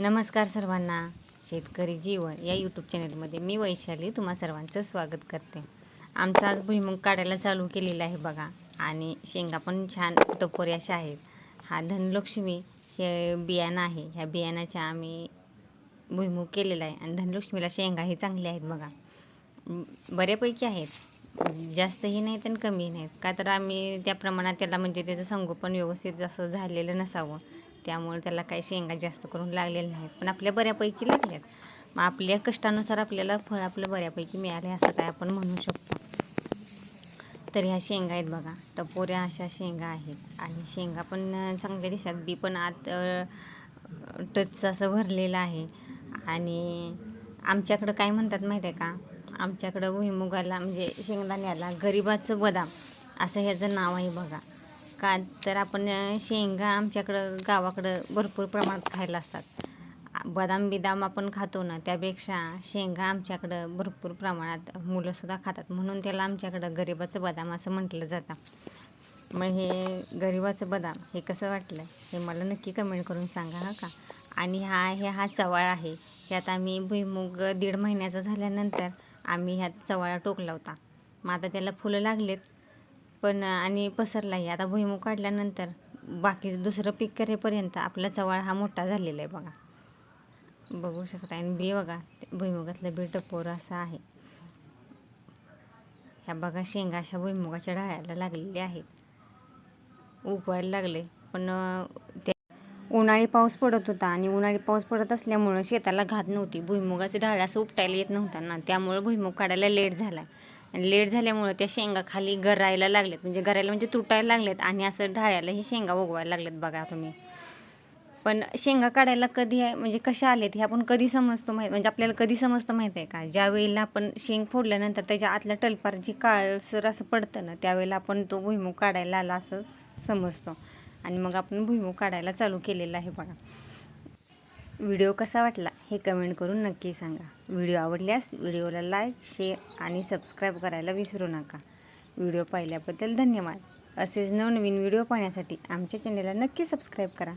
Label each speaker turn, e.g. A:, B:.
A: नमस्कार सर्वांना. शेतकरी जीवन या यूट्यूब चॅनलमध्ये मी वैशाली तुम्हा सर्वांचं स्वागत करते. आमचा आज भुईमुग काढायला चालू केलेला आहे बघा. आणि शेंगा पण छान टपोरे अशा आहेत. हा धनलक्ष्मी हे बियाणं आहे. ह्या बियाणाच्या आम्ही भुईमुग केलेला आहे. आणि धनलक्ष्मीला शेंगाही चांगल्या आहेत बघा. बऱ्यापैकी आहेत. जास्तही नाहीत आणि कमी नाहीत. का तर आम्ही त्या प्रमाणात त्याला म्हणजे त्याचं संगोपन व्यवस्थित असं झालेलं नसावं. त्यामुळे त्याला काही शेंगा जास्त करून लागलेल्या नाहीत. पण आपल्या बऱ्यापैकी लागल्यात. मग आपल्या कष्टानुसार आपल्याला फळ आपलं बऱ्यापैकी मिळाले असं काय आपण म्हणू शकतो. तर ह्या शेंगा आहेत बघा. टपोऱ्या अशा शेंगा आहेत. आणि शेंगा पण चांगल्या दिसतात. बी पण आत टच असं भरलेलं आहे. आणि आमच्याकडं काय म्हणतात माहीत आहे का? आमच्याकडं भुईमुगाला म्हणजे शेंगदाण्याला गरिबाचं बदाम असं ह्याचं नाव आहे बघा. का तर आपण शेंगा आमच्याकडं गावाकडं भरपूर प्रमाणात खायला असतात. बदाम बिदाम आपण खातो ना त्यापेक्षा शेंगा आमच्याकडं भरपूर प्रमाणात मुलंसुद्धा खातात. म्हणून त्याला आमच्याकडं गरिबाचं बदाम असं म्हटलं जातं. मग हे गरिबाचं बदाम हे कसं वाटलं? हे मला नक्की कमेंट करून सांगा हा का? आणि हा हे हा चवाळ आहे. ह्यात आम्ही भुईमुग दीड महिन्याचा झाल्यानंतर आम्ही ह्यात चवाळा टोकला होता. मग आता त्याला फुलं लागलेत. पण आणि पसरलाही आता भुईमुग काढल्यानंतर बाकी दुसरं पीक करेपर्यंत आपला चवाळ हा मोठा झालेला आहे बघा. बघू शकता. आणि बी बघा ते भुईमुगातलं बी टपोर असं आहे. ह्या बघा शेंगा अशा भुईमुगाच्या ढाळ्याला लागलेल्या आहेत. उगवायला लागले पण ते उन्हाळी पाऊस पडत होता आणि उन्हाळी पाऊस पडत असल्यामुळं शेताला घात नव्हती. भुईमुगाचे ढाळ असं उपटायला येत नव्हता ना. त्यामुळं भुईमुग काढायला लेट झाला आणि लेट झाल्यामुळं त्या शेंगा खाली गरायला लागल्यात. म्हणजे गरायला म्हणजे तुटायला लागलेत आणि असं ढाळ्याला ही शेंगा उगवायला लागल्यात बघा तुम्ही. पण शेंगा काढायला कधी आहे म्हणजे कशा आलेत हे आपण कधी समजतो माहीत म्हणजे आपल्याला कधी समजतं माहीत आहे का? ज्या वेळेला आपण शेंग फोडल्यानंतर त्याच्या आतल्या टलपार जी काळसर असं पडतं ना त्यावेळेला आपण तो भुईमूग काढायला आला असं समजतो. आणि मग आपण भुईमूग काढायला चालू केलेला आहे बघा. व्हिडिओ कसा वाटला हे कमेंट करून नक्की सांगा. व्हिडिओ आवडल्यास व्हिडिओला लाईक शेअर आणि सबस्क्राईब करायला विसरू नका. व्हिडिओ पाहिल्याबद्दल धन्यवाद. असेच नवनवीन व्हिडिओ पाहण्यासाठी आमच्या चॅनलला नक्की सबस्क्राईब करा.